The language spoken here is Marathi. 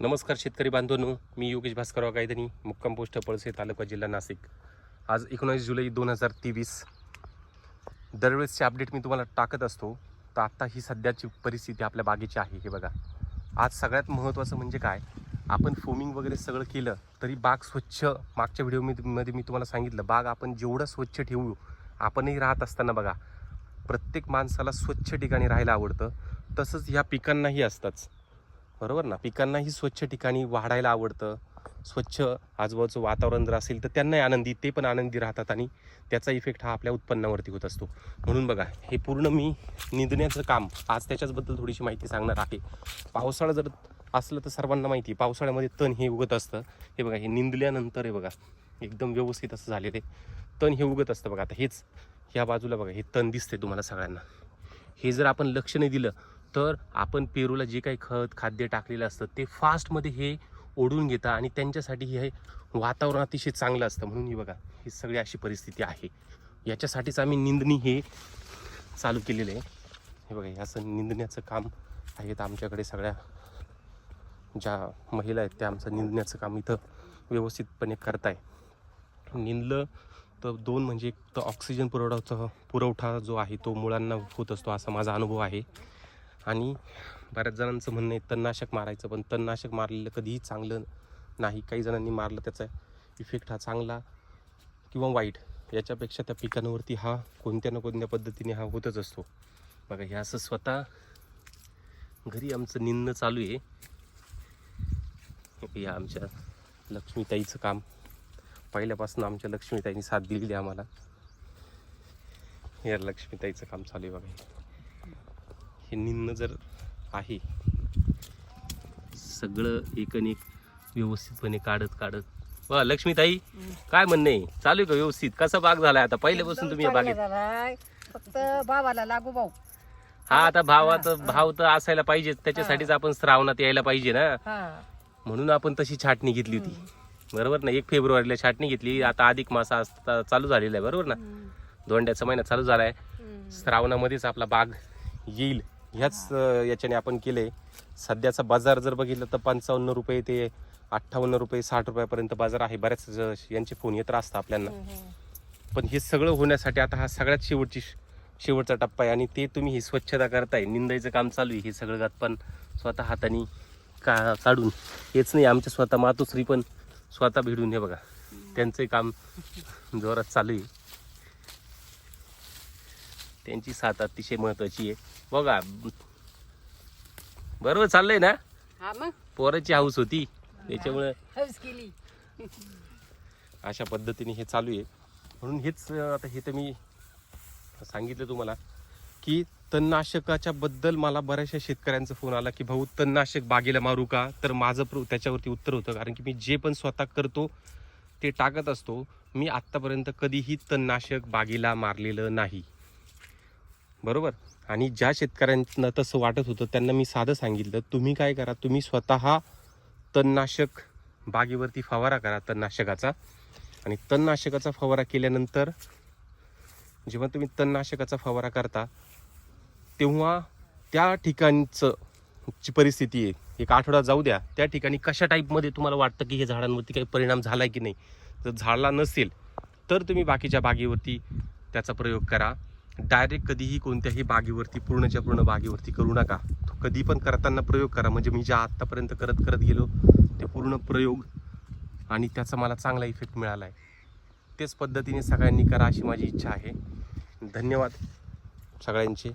नमस्कार शेतकरी बांधवांनो मी योगेश भास्करराव गायधनी मुक्काम पोस्ट पळसे तालुका जिल्हा नाशिक. आज एकोणावीस जुलै दोन हजार तेवीस. दरवेळेसचे अपडेट मी तुम्हाला टाकत असतो तर आत्ता ही सध्याची परिस्थिती आपल्या बागेची आहे हे बघा. आज सगळ्यात महत्त्वाचं म्हणजे काय? आपण फोमिंग वगैरे सगळं केलं तरी बाग स्वच्छ. मागच्या व्हिडिओमध्ये मी तुम्हाला सांगितलं बाग आपण जेवढं स्वच्छ ठेवू आपणही राहत असताना बघा. प्रत्येक माणसाला स्वच्छ ठिकाणी राहायला आवडतं. तसंच ह्या पिकांनाही असतंच. बरोबर ना? पिकांनाही स्वच्छ ठिकाणी वाढायला आवडतं. स्वच्छ आजूबाजूचं वातावरण जर असेल तर त्यांनाही आनंदी ते पण आनंदी राहतात आणि त्याचा इफेक्ट हा आपल्या उत्पन्नावरती होत असतो. म्हणून बघा हे पूर्ण मी निंदण्याचं काम आज त्याच्याचबद्दल थोडीशी माहिती सांगणार आहे. पावसाळा जर असलं तर सर्वांना माहिती आहे पावसाळ्यामध्ये तण हे उगत असतं. हे बघा हे निंदल्यानंतर हे बघा एकदम व्यवस्थित असं झालेलं आहे तण हे उगत असतं बघा आता हेच. ह्या बाजूला बघा हे तण दिसते तुम्हाला सगळ्यांना. हे जर आपण लक्ष नाही दिलं तर आपण पेरूला जे काही खत खाद्य टाकलेलं असतं ते फास्टमध्ये हे ओढून घेतं आणि त्यांच्यासाठी हे वातावरण अतिशय चांगलं असतं. म्हणून ही बघा ही सगळी अशी परिस्थिती आहे. याच्यासाठीच आम्ही निंदणी हे चालू केलेलं आहे. हे बघा हे असं निंदण्याचं काम आहे तर आमच्याकडे सगळ्या. ज्या महिला आहेत त्या आमचं निंदण्याचं काम इथं व्यवस्थितपणे करताय. निंदलं तर दोन म्हणजे एक तर ऑक्सिजन पुरवठा पुरवठा जो आहे तो मुळांना होत असतो असा माझा अनुभव आहे. आणि बऱ्याच जणांचं म्हणणं आहे तणनाशक मारायचं. पण तणनाशक मारलेलं कधीही चांगलं नाही. काही जणांनी मारलं त्याचा इफेक्ट हा चांगला किंवा वाईट याच्यापेक्षा त्या पिकांवरती हा कोणत्या ना कोणत्या पद्धतीने हा होतच असतो. बघा हे असं स्वतः घरी आमचं निंदणं चालू आहे. या आमच्या लक्ष्मीताईचं काम. पहिल्यापासून आमच्या लक्ष्मीताईने साथ दिलेली आहे आम्हाला. या लक्ष्मीताईचं काम चालू आहे बघा. हे निन्न जर आहे सगळं एक आणि एक व्यवस्थितपणे काढत काढत. वा लक्ष्मीताई काय म्हणणे चालू आहे का व्यवस्थित? कसा बाग झालाय आता? पहिल्यापासून तुम्ही या बागेत. झालाय. फक्त भावाला लागू भाऊ. हा आता भावात भाव तर असायला पाहिजे त्याच्यासाठीच आपण श्रावणात यायला पाहिजे ना. हा. म्हणून आपण तशी छाटणी घेतली होती. बरोबर ना? एक फेब्रुवारीला छाटणी घेतली. आता अधिक मास असता चालू झालेला आहे. बरोबर ना? दोंड्याचा महिना चालू झालाय. श्रावणामध्येच आपला बाग येईल. ह्याच याच्याने आपण केलंय सध्याचा बाजार जर बघितलं तर पंचावन्न रुपये ते अठ्ठावन्न रुपये साठ रुपयापर्यंत बाजार आहे. बऱ्याच यांचे फोन येत असतात आपल्याला पण हे सगळं होण्यासाठी आता हा सगळ्यात शेवटची शेवटचा टप्पा आहे. आणि ते तुम्ही ही स्वच्छता करताय. निंदायचं काम चालू आहे हे सगळं पण स्वतः हाताने का काढून हेच नाही. आमच्या स्वतः मातोश्री पण स्वतः भिडून हे बघा. त्यांचंही काम जोरात चालू आहे. त्यांची साथ अतिशय महत्वाची आहे. बघा बरोबर चाललंय ना? हा मग. पोराची हाऊस होती. त्याच्यामुळे हौस केली. अशा पद्धतीने हे चालू आहे. म्हणून हेच अं, आता हे तर मी सांगितलं तुम्हाला की तणनाशकाच्या बद्दल मला बऱ्याचशा शेतकऱ्यांचा फोन आला की भाऊ तणनाशक बागेला मारू का? तर माझं प्र त्याच्यावरती उत्तर होतं. कारण की मी जे पण स्वतः करतो ते टाकत असतो. मी आत्तापर्यंत कधीही तणनाशक बागेला मारलेलं नाही. बरोबर? आणि ज्या शेतकऱ्यांना तसं वाटत होतं त्यांना मी साधं सांगितलं तुम्ही काय करा तुम्ही स्वतः तणनाशक बागेवरती फवारा करा तणनाशकाचा. आणि तणनाशकाचा फवारा केल्यानंतर जेव्हा तुम्ही तणनाशकाचा फवारा करता तेव्हा त्या ठिकाणचं जी परिस्थिती आहे एक आठवडा जाऊ द्या त्या ठिकाणी कशा टाईपमध्ये तुम्हाला वाटतं की हे झाडांवरती काही परिणाम झाला की नाही? जर झाडला नसेल तर तुम्ही बाकीच्या बागेवरती त्याचा प्रयोग करा. डायरेक्ट कधीही कोणत्याही बागेवरती पूर्णच्या पूर्ण बागेवरती करू नका. तो कधी पण करताना प्रयोग करा. म्हणजे मी ज्या आत्तापर्यंत करत करत गेलो ते पूर्ण प्रयोग आणि त्याचा मला चांगला इफेक्ट मिळाला आहे तेच पद्धतीने सगळ्यांनी करा अशी माझी इच्छा आहे. धन्यवाद सगळ्यांचे.